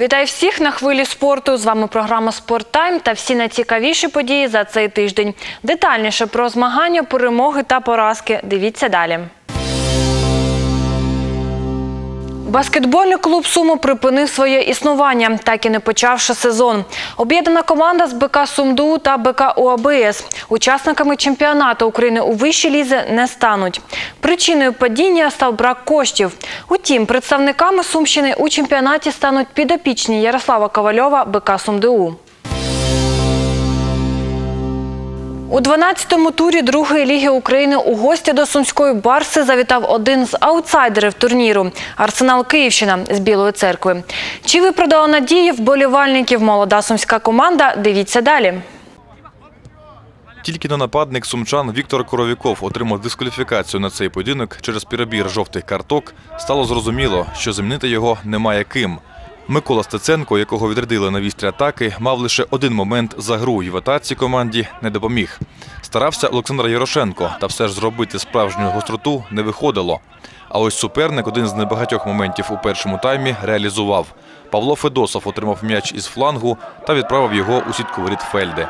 Вітаю всіх на хвилі спорту. З вами програма Спорт Тайм та всі найцікавіші події за цей тиждень. Детальніше про змагання, перемоги та поразки. Дивіться далі. Баскетбольний клуб Суми припинив своє існування, так і не почавши сезон. Об'єднана команда з БК Сумду та БК УАБС учасниками чемпіонату України у вищій лізі не стануть. Причиною падіння став брак коштів. Утім, представниками Сумщини у чемпіонаті стануть підопічні Ярослава Ковальова БК СумДУ. У 12-му турі другої ліги України у гості до Сумської Барси завітав один з аутсайдерів турніру – Арсенал Київщина з Білої церкви. Чи виправдала надії вболівальників молода сумська команда? Дивіться далі. Тільки на нападник сумчан Віктор Коровіков отримав дискваліфікацію на цей поєдинок через перебір жовтих карток, стало зрозуміло, що замінити його немає ким. Микола Стеценко, якого відрядили на вістрі атаки, мав лише один момент за гру і в атаці команді не допоміг. Старався Олександр Ярошенко, та все ж зробити справжню гостроту не виходило. А ось суперник один з небагатьох моментів у першому таймі реалізував. Павло Федосов отримав м'яч із флангу та відправив його у сітку воріт Фельде.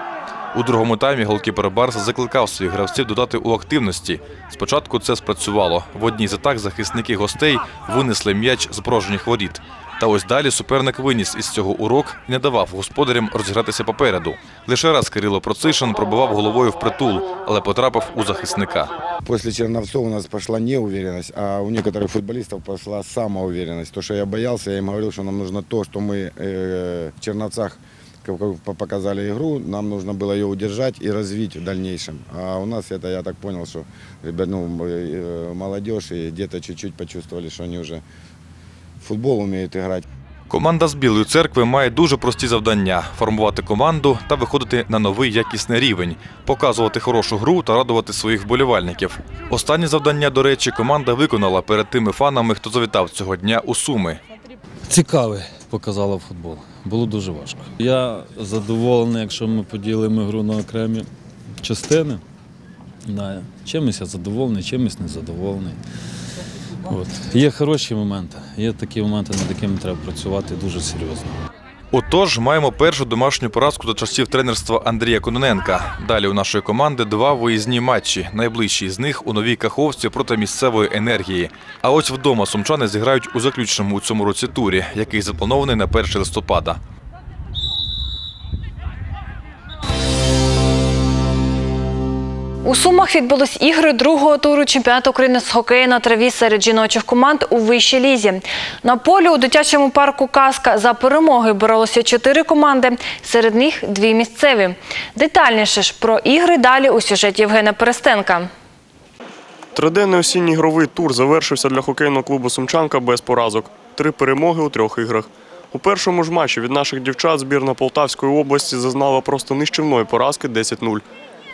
У другому таймі голкіпер Барса закликав своїх гравців додати у активності. Спочатку це спрацювало. В одній з атак захисники гостей винесли м'яч з порожніх воріт. Та ось далі суперник виніс із цього урок і не давав господарям розігратися попереду. Лише раз Кирило Процишин пробивав головою в притул, але потрапив у захисника. После Черновцов у нас пошла неуверенность, а у некоторых футболистов пошла самоуверенность. То, что я боялся, я им говорил, что нам нужно то, что мы э, в Черновцах как бы показали игру, нам нужно было ее удержать и развить в дальнейшем. А у нас это, я так понял, что ребят, ну, э, молодежь и где-то чуть-чуть почувствовали, что они уже в футбол умеют играть. Команда з Білої церкви має дуже прості завдання – формувати команду та виходити на новий якісний рівень, показувати хорошу гру та радувати своїх вболівальників. Останнє завдання, до речі, команда виконала перед тими фанами, хто завітав цього дня у Суми. Цікавий показала футбол. Було дуже важко. Я задоволений, якщо ми поділимо гру на окремі частини. Да, чимось я задоволений, чимось не задоволений. От. Є хороші моменти, є такі моменти, над якими треба працювати дуже серйозно. Отож, маємо першу домашню поразку до часів тренерства Андрія Кононенка. Далі у нашої команди два виїзні матчі. Найближчий з них у новій Каховці проти місцевої енергії. А ось вдома сумчани зіграють у заключному у цьому році турі, який запланований на 1 листопада. У Сумах відбулись ігри другого туру чемпіонату України з хокею на траві серед жіночих команд у вищій лізі. На полі у дитячому парку Казка за перемоги боролися чотири команди, серед них дві місцеві. Детальніше ж про ігри далі у сюжеті Євгена Перестенка. Триденний осінній ігровий тур завершився для хокейного клубу Сумчанка без поразок. Три перемоги у трьох іграх. У першому ж матчі від наших дівчат збірна Полтавської області зазнала просто нищівної поразки 10-0.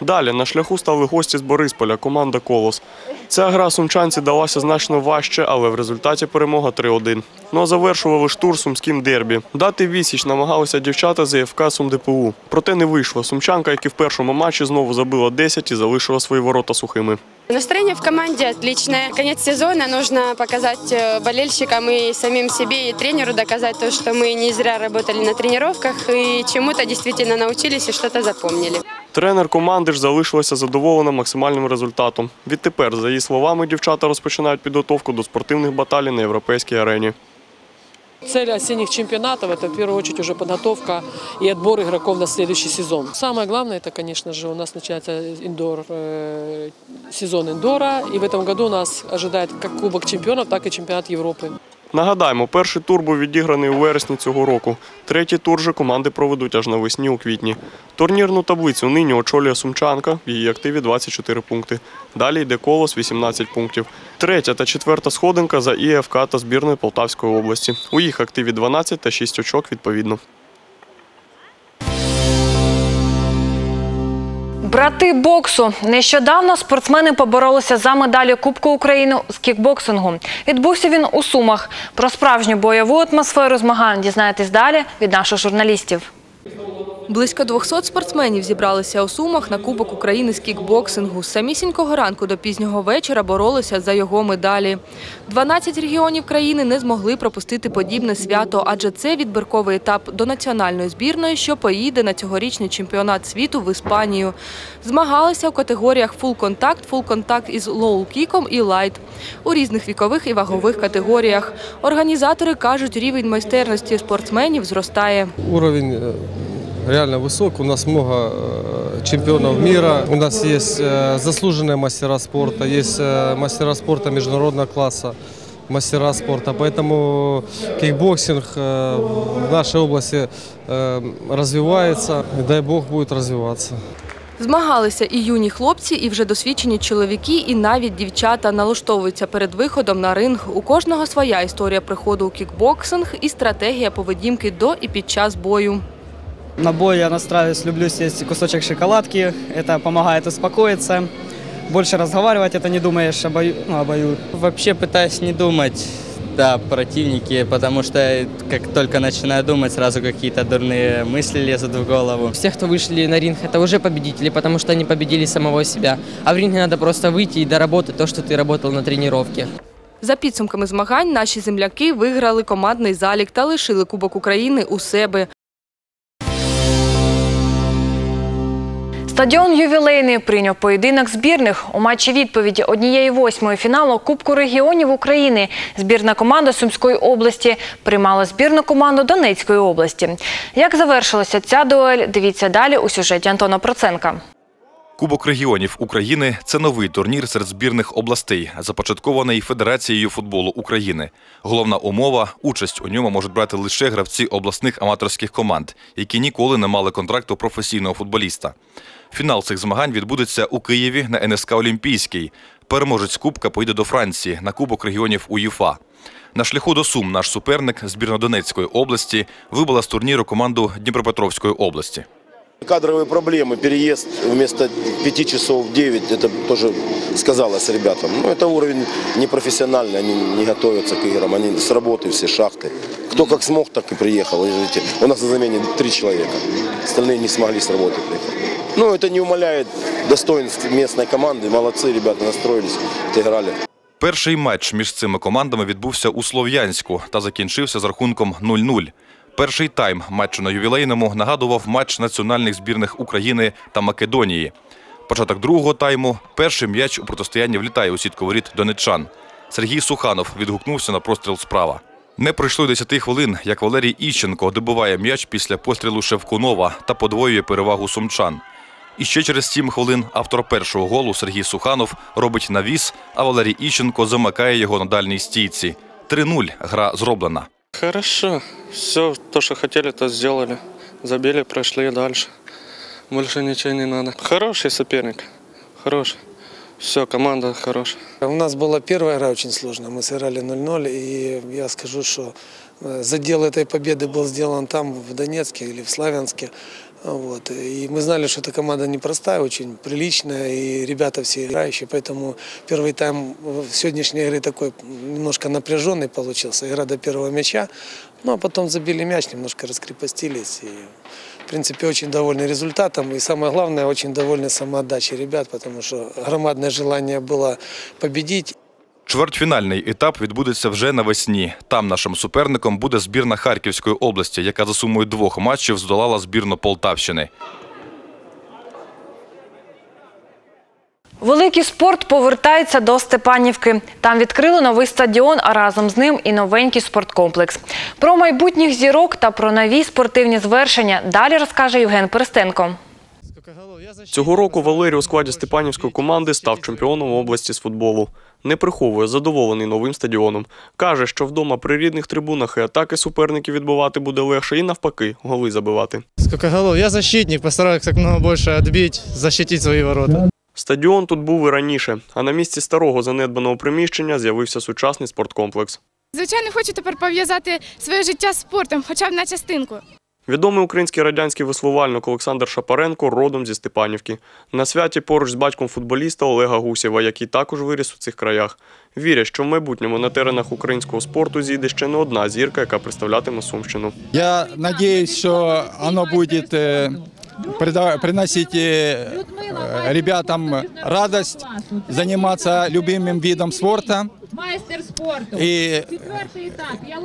Далі на шляху стали гості з Борисполя, команда Колос. Ця гра сумчанці далася значно важче, але в результаті перемога 3-1. Ну а завершували штур сумським дербі. Дати відсіч намагалися дівчата з ЄФК СумДПУ. Проте не вийшло. Сумчанка, як і в першому матчі, знову забила 10 і залишила свої ворота сухими. Настроение в команде отличное. Конец сезона нужно показать э, болельщикам и самим себе, и тренеру доказать то, что мы не зря работали на тренировках и чему-то действительно научились и что-то запомнили. Тренер команди ж залишилася задоволена максимальним результатом. Відтепер, за її словами, дівчата розпочинають підготовку до спортивних баталій на європейській арені. Цель осенних чемпионатов – это в первую очередь уже подготовка и отбор игроков на следующий сезон. Самое главное – это, конечно же, у нас начинается индор, э, сезон индора. И в этом году нас ожидает как Кубок чемпионов, так и чемпионат Европы. Нагадаємо, перший тур був відіграний у вересні цього року. Третій тур же команди проведуть аж навесні у квітні. Турнірну таблицю нині очолює Сумчанка, в її активі 24 пункти. Далі йде колос 18 пунктів. Третя та четверта сходинка за ІФК та збірною Полтавської області. У їх активі 12 та 6 очок відповідно. Брати боксу. Нещодавно спортсмени поборолися за медалі Кубку України з кікбоксингу. Відбувся він у Сумах. Про справжню бойову атмосферу змагань дізнаєтесь далі від наших журналістів. Близько 200 спортсменів зібралися у Сумах на Кубок України з кікбоксингу. З самісінького ранку до пізнього вечора боролися за його медалі. 12 регіонів країни не змогли пропустити подібне свято, адже це відбірковий етап до національної збірної, що поїде на цьогорічний чемпіонат світу в Іспанію. Змагалися у категоріях фул-контакт, фул-контакт із лоу-кіком і лайт у різних вікових і вагових категоріях. Організатори кажуть, рівень майстерності спортсменів зростає. Уровень э, реально высок. У нас много э, чемпионов мира. У нас есть э, заслуженные мастера спорта, есть э, мастера спорта международного класса, мастера спорта. Поэтому кикбоксинг э, в нашей области э, развивается. И дай бог будет развиваться. Змагалися і юні хлопці, і вже досвідчені чоловіки, і навіть дівчата налаштовуються перед виходом на ринг. У кожного своя історія приходу у кікбоксинг і стратегія поведінки до і під час бою. На бой я настраиваюсь, люблю съесть кусочек шоколадки. Это помогает успокоиться. Больше разговаривать, это не думаешь о бою. Ну, о бою. Вообще пытаюсь не думать да, противники, потому что как только начинаю думать, сразу какие-то дурные мысли лезут в голову. Все, кто вышли на ринг, это уже победители, потому что они победили самого себя. А в ринге надо просто выйти и доработать то, что ты работал на тренировке. За підсумками змагань наші земляки виграли командний залік та лишили Кубок України у себе. Стадіон ювілейний прийняв поєдинок збірних у матчі відповіді однієї восьмої фіналу Кубку регіонів України. Збірна команда Сумської області приймала збірну команду Донецької області. Як завершилася ця дуель? Дивіться далі у сюжеті Антона Проценка. Кубок регіонів України це новий турнір серед збірних областей, започаткований Федерацією футболу України. Головна умова участь у ньому можуть брати лише гравці обласних аматорських команд, які ніколи не мали контракту професійного футболіста. Фінал цих змагань відбудеться у Києві на НСК Олімпійський. Переможець Кубка поїде до Франції на Кубок регіонів УЄФА. На шляху до Сум наш суперник збірна Донецької області вибила з турніру команду Дніпропетровської області. Кадровые проблемы, переезд вместо 5 часов в 9, это тоже сказалось ребятам. Ну, это уровень непрофессиональный, они не готовятся к играм, они с работы все, шахты. Кто как смог, так и приехал. Вы видите, у нас на замене три человека, остальные не смогли с работы приехать. Ну, это не умаляет достоинств местной команды, молодцы, ребята настроились, отыграли. Перший матч між цими командами відбувся у Слов'янську та закінчився з рахунком 0-0. Перший тайм матчу на ювілейному нагадував матч національних збірних України та Македонії. Початок другого тайму перший м'яч у протистоянні влітає у сітку воріт донеччан. Сергій Суханов відгукнувся на простріл справа. Не пройшло й 10 хвилин, як Валерій Іщенко добиває м'яч після пострілу Шевкунова та подвоює перевагу сумчан. І ще через 7 хвилин автор першого голу Сергій Суханов робить навіс, а Валерій Іщенко замикає його на дальній стійці. 3-0 гра зроблена. Хорошо. Все, то, что хотели, то сделали. Забили, прошли дальше. Больше ничего не надо. Хороший соперник. Хороший. Все, команда хорошая. У нас была первая игра очень сложная. Мы сыграли 0-0, и я скажу, что э, задел этой победы был сделан там, в Донецке или в Славянске. Вот. И мы знали, что эта команда непростая, очень приличная, и ребята все играющие, поэтому первый тайм в сегодняшней игры такой немножко напряженный получился, игра до первого мяча, ну а потом забили мяч, немножко раскрепостились, и в принципе очень довольны результатом, и самое главное, очень довольны самоотдачей ребят, потому что громадное желание было победить. Чвертьфінальний етап відбудеться вже навесні. Там нашим суперником буде збірна Харківської області, яка за сумою двох матчів здолала збірну Полтавщини. Великий спорт повертається до Степанівки. Там відкрили новий стадіон, а разом з ним і новенький спорткомплекс. Про майбутніх зірок та про нові спортивні звершення далі розкаже Євген Перестенко. Цього року Валерій у складі Степанівської команди став чемпіоном області з футболу. Не приховує задоволений новим стадіоном. Каже, що вдома при рідних трибунах і атаки суперників відбувати буде легше і навпаки голи забивати. Сколько голов? Я защитник, постараюсь как много больше отбить, защитить свои ворота. Стадіон тут був і раніше, а на місці старого занедбаного приміщення з'явився сучасний спорткомплекс. Звичайно, хочу тепер пов'язати своє життя з спортом, хоча б на частинку. Відомий український радянський веслувальник Олександр Шапаренко родом зі Степанівки. На святі поруч з батьком футболіста Олега Гусєва, який також виріс у цих краях. Вірять, що в майбутньому на теренах українського спорту зійде ще не одна зірка, яка представлятиме Сумщину. Я надеюсь, что оно будет э, прида- приносить э, ребятам радость заниматься любимым видом спорта и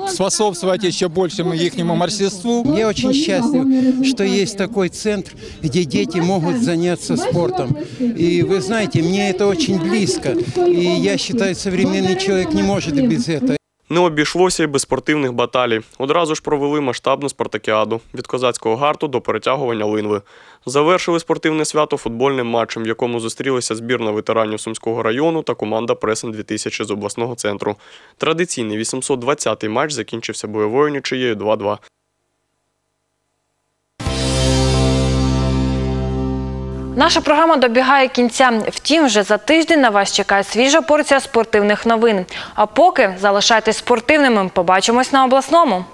способствовать еще большему их мастерству. Я очень счастлив, что есть такой центр, где дети могут заняться спортом. И вы знаете, мне это очень близко. И я считаю, современный человек не может без этого. Не обійшлося і без спортивних баталій. Одразу ж провели масштабну спартакіаду від козацького гарту до перетягування линви. Завершили спортивне свято футбольним матчем, в якому зустрілися збірна ветеранів Сумського району та команда Пресен 2000 з обласного центру. Традиційний 820-й матч закінчився бойовою нічиєю 2-2. Наша програма добігає кінця. Втім, вже за тиждень на вас чекає свіжа порція спортивних новин. А поки залишайтесь спортивними. Побачимось на обласному.